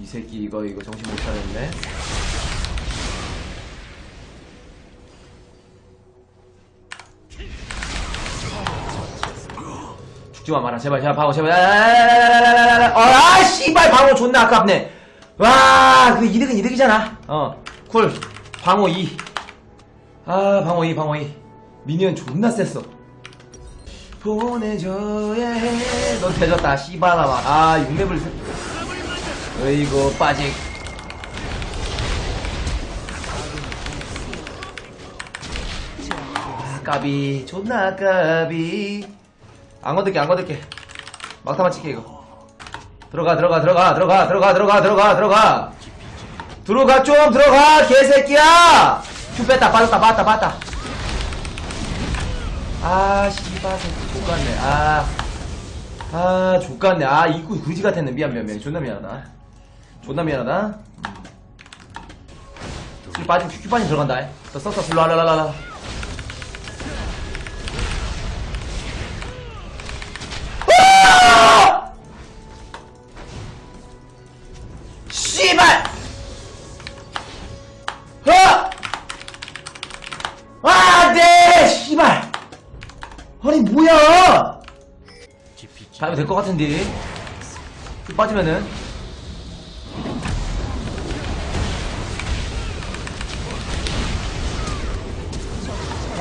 이 새끼 이거 이거 정신 못 차렸네. 죽지마 마라. 제발 제발 방어 제발. 어아 씨발 방어 존나 아깝네. 와그 이득은 이득이잖아. 어쿨. 방어 2 아 방어 2 방어 2 미니언 존나 셌어. 보내줘야 해넌 대졌다 씨발아마 아 6렙을 어이구 빠직. 아, 까비 존나 까비. 안 건들게 안 건들게. 막타만 칠게 이거. 들어가 들어가 들어가 들어가 들어가 들어가 들어가 들어가. 들어가 좀 들어가 개새끼야! 큐 뺐다 빠졌다 빠졌다 빠졌다. 아 씨발 족같네. 아아 족같네. 아 입구 그지 같았네. 미안 미안 미안. 존나 미안하다 존나 미안하다 큐 빠지고 큐 빠지 들어간다 너 썼어 일로 와라 라라라 아! 씨발! 아! 아, 네! 씨발! 아니, 뭐야! 잡으면 될것 같은데. 좀 빠지면은.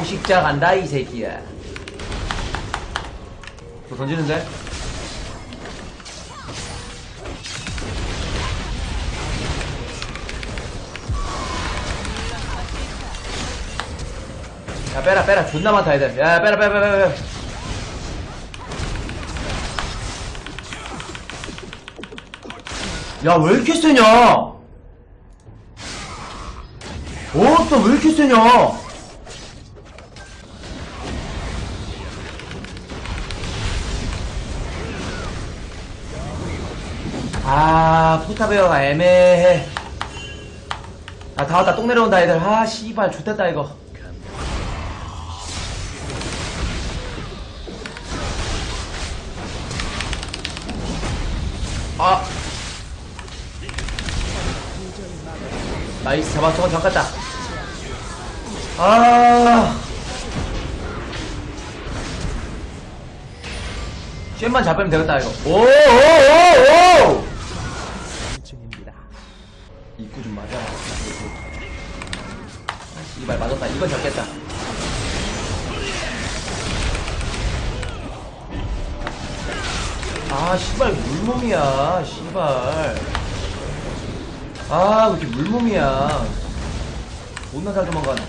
포식자 간다, 이 새끼야. 또 던지는데? 야 빼라 빼라. 존나 많다 애들. 야 빼라 빼라 빼라 빼라. 야왜 이렇게 세냐? 어또 왜 이렇게 세냐 아 포타베어가 애매해. 아 다 왔다. 똥 내려온다 애들. 아 씨발 좋됐다 이거. 아. 나이스. 잡아 저건 잠갔다. 아. 쉔만 잡으면 되겠다 이거. 오오오오. 입구 좀 맞아. 이발 맞았다. 이건 잡겠다. 아 씨발 물몸이야 씨발. 아 왜 이렇게 물몸이야. 존나 잘 도망가네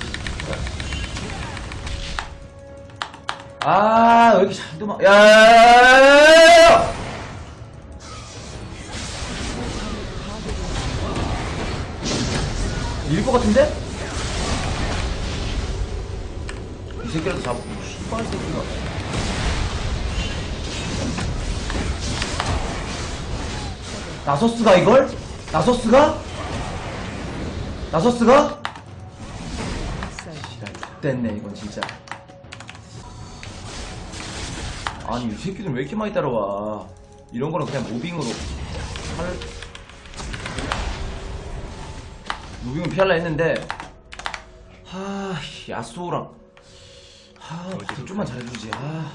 아 왜 이렇게 잘 도망 야 야야야야야야 일것 같은데? 이 새끼라도 잡고 씨발 새끼가 나소스가 이걸? 나소스가? 지랄 됐네 이건 진짜 아니 이 새끼들 왜 이렇게 많이 따라와 이런 거는 그냥 무빙으로 할 무빙은 피할라 했는데 하 야쏘랑 하 좀만 잘해주지 아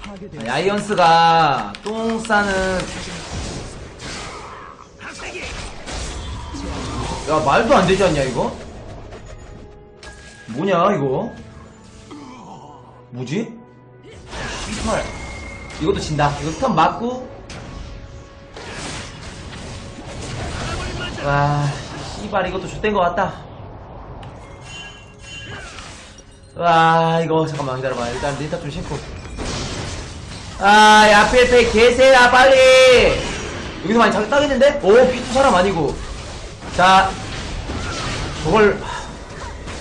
파괴되었습니다. 야이언스가 똥 싸는 야 말도 안 되지 않냐 이거? 뭐냐 이거? 뭐지? 씨발 이것도 진다 이거 스턴 맞고 와 씨발 이것도 좆된 것 같다 와 이거 잠깐만 기다려봐 일단 닌탑 좀 신고 아, 야, 페페 개새야, 빨리! 여기서 많이 자기 따겠는데? 오, 피투 사람 아니고. 자, 저걸, 하,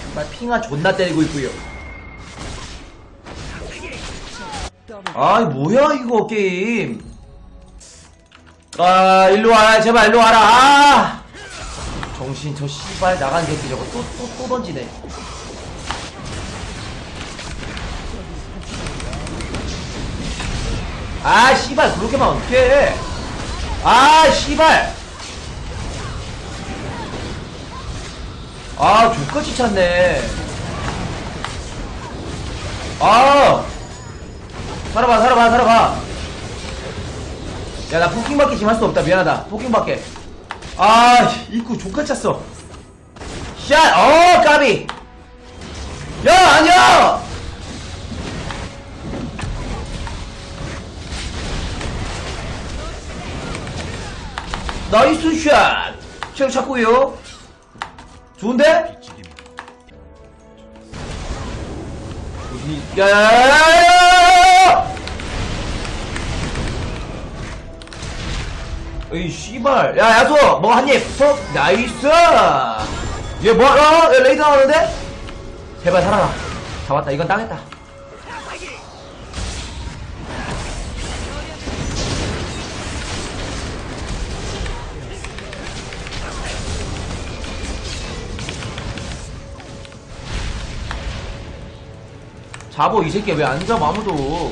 정말 핑아 존나 때리고 있고요 아, 뭐야, 이거, 게임. 아, 일로 와라, 제발, 일로 와라, 아! 정신, 저 씨발 나간 새끼 저거 또, 또, 또 던지네. 아 씨발 그렇게만 어떡해? 아 씨발! 아 족같이 찼네. 아! 살아봐 살아봐 살아봐. 야 나 포킹밖에 지금 할 수 없다. 미안하다. 포킹밖에 아 입구 족같이 찼어 샷어 까비 야 아니야 나이스 샷! 체력 찾고요. 좋은데? 어디, 야, 야, 야, 야, 야, 에이, 씨발. 야, 야소! 뭐한 입! 턱! 나이스! 얘 뭐, 어? 야, 레이드 나오는데? 제발 살아라. 잡았다. 이건 땅했다. 잡어, 이 새끼. 왜 안 잡아, 아무도.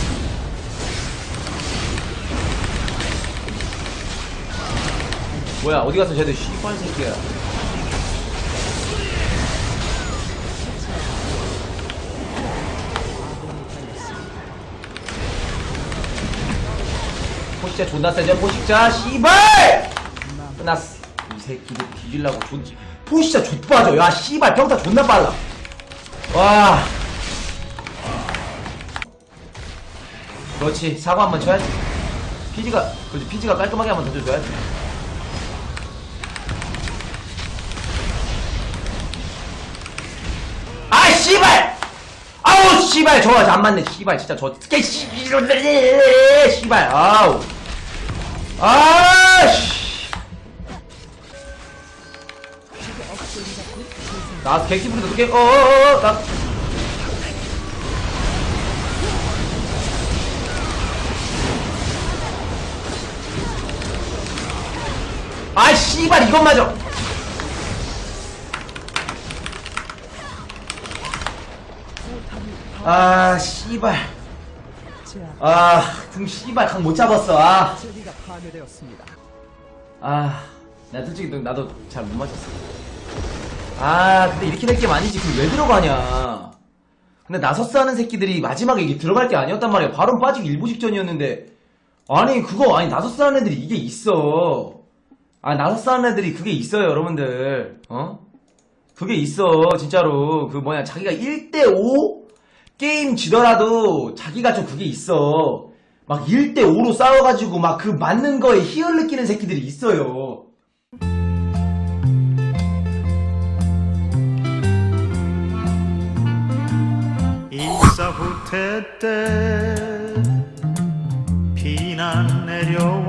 뭐야, 어디 갔어, 쟤들, 씨발 새끼야. 포식자 존나 세죠, 포식자, 씨발! 끝났어. 이 새끼들 뒤질라고 존, 포식자 좆빠져. 야, 씨발, 평타 존나 빨라. 와. 그렇지, 사과 한번 쳐야지. 피지가, 그렇지, 피지가 깔끔하게 한번 던져줘야지. 씨발, 저거 안 맞네, 씨발, 진짜 저, 개, 씨, 씨발, 아우. 아, 씨. 나 객기부리도 어떻게, 어어어어, 나. 아, 씨발, 이것 맞아. 아, 씨발. 아, 궁 씨발 각못 잡았어. 아. 아, 나 솔직히 너- 나도 잘 못 맞았어. 아, 근데 이렇게 될 게임 아니지. 그럼 왜 들어가냐? 근데 나서스 하는 새끼들이 마지막에 이게 들어갈 게 아니었단 말이야. 바로 빠지기 일부 직전이었는데. 아니, 그거, 아니, 나서스 하는 애들이 이게 있어. 아, 나서스 하는 애들이 그게 있어요, 여러분들. 어? 그게 있어, 진짜로. 그 뭐냐, 자기가 1대5 게임 지더라도 자기가 좀 그게 있어. 막 1대5로 싸워가지고 막 그 맞는 거에 희열을 끼는 새끼들이 있어요. 인사 후퇴 때 비난 내려